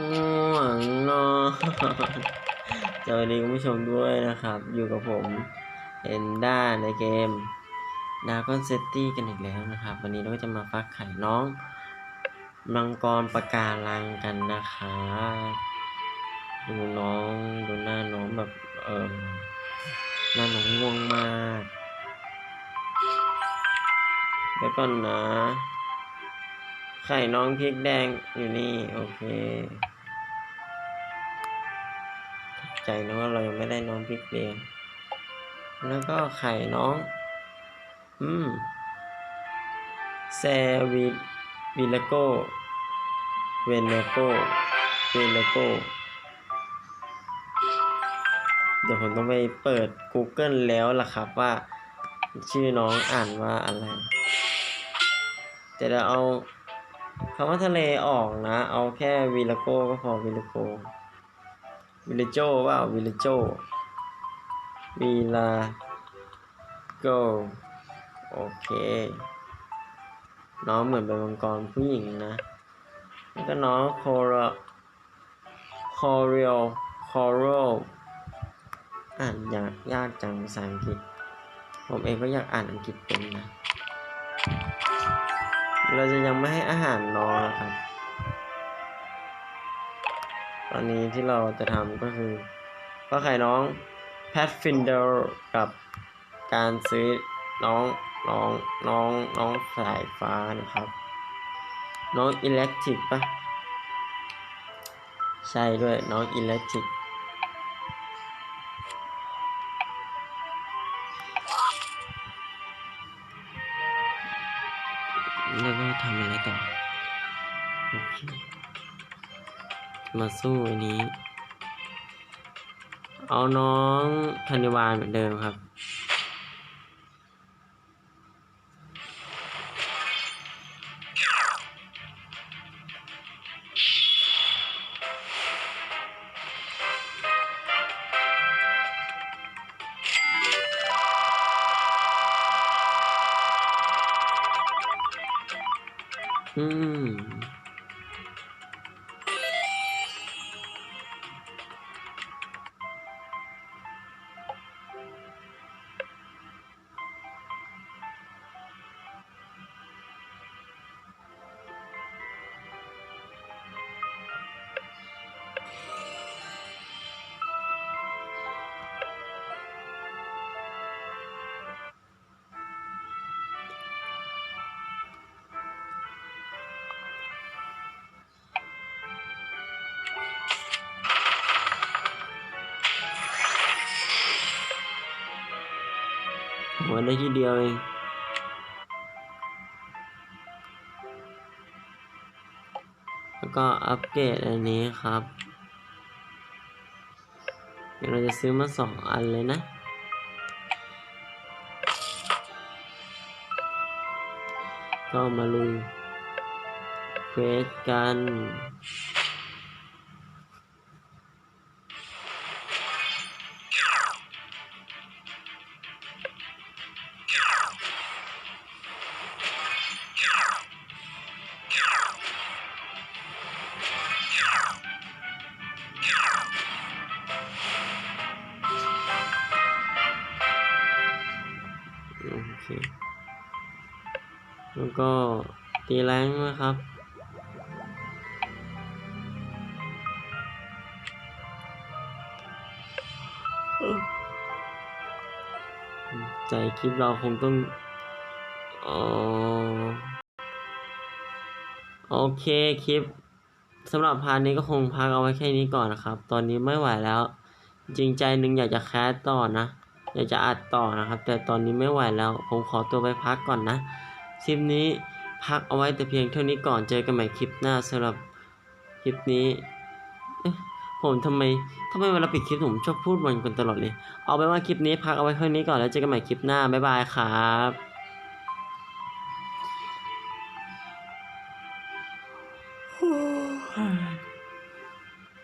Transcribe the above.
ง่วงนอนสวัสดีคุณผู้ชมด้วยนะครับ อยู่กับผมเอนด้าในเกมดา g อนเซตตี้กันอีกแล้วนะครับ วันนี้เราก็จะมาฟักไข่น้องมังกรประการังกันนะครับดูน้องดูหน้าน้องแบบเออหน้าน้องง่วงมากเดี๋ยวก่อนนะไข่น้องพริกแดงอยู่นี่ โอเค ใจนะว่าเรายังไม่ได้น้องพริกแดงแล้วก็ไข่น้อง อืมแซวิวิลโกเวนเลโกเวนเลโกเดี๋ยวผมต้องไปเปิด Google แล้วล่ะครับว่า ชื่อน้องอ่านว่าอะไรแต่เราเอาคำว่าทะเลออกนะ เอาแค่วิลโกก็พอวิลโก วิลโจว่าวิลโจวิลาโกโอเค น้องเหมือนเป็นมังกรผู้หญิงนะ แล้วก็น้องโคราคอเรียลคอโรอ่านยากยากจังภาษาอังกฤษ ผมเองก็อยากอ่านอังกฤษเป็นนะ เราจะยังไม่ให้อาหารน้องนะครับ ตอนนี้ที่เราจะทำก็คือก็ไข่น้อง Pathfinder กับการซื้อน้องน้องน้องน้องสายฟ้านะครับ น้อง Electric ปะใช่ด้วยน้อง Electric แล้วก็ทำอะไรต่อโอเค มาสู้อันนี้ เอาน้องธัญวานเหมือนเดิมครับ อืม หัวได้ทีเดียวเองแล้วก็อัปเกรดอันนี้ครับเดี๋ยวเราจะซื้อมาสองอันเลยนะ ก็มาลุยเควสกัน โอเค แล้วก็ตีแรงนะครับ ใจคลิปเราคงต้องอ๋อโอเคคลิป สำหรับพาร์ทนี้ก็คงพักเอาไว้แค่นี้ก่อนนะครับ ตอนนี้ไม่ไหวแล้ว จริงใจหนึ่งอยากจะแคสต่อนะ อยากจะอัดต่อนะครับ แต่ตอนนี้ไม่ไหวแล้ว ผมขอตัวไปพักก่อนนะคลิปนี้พักเอาไว้แต่เพียงเท่านี้ก่อนเจอกันใหม่คลิปหน้าสำหรับคลิปนี้ผมทำไมทำไมเวลาปิดคลิปผมชอบพูดมันกันตลอดเลย เอาไปนว่าคลิปนี้พักเอาไว้เท่านี้ก่อนแล้วเจอกันใหม่คลิปหน้าบ๊ายบายครับ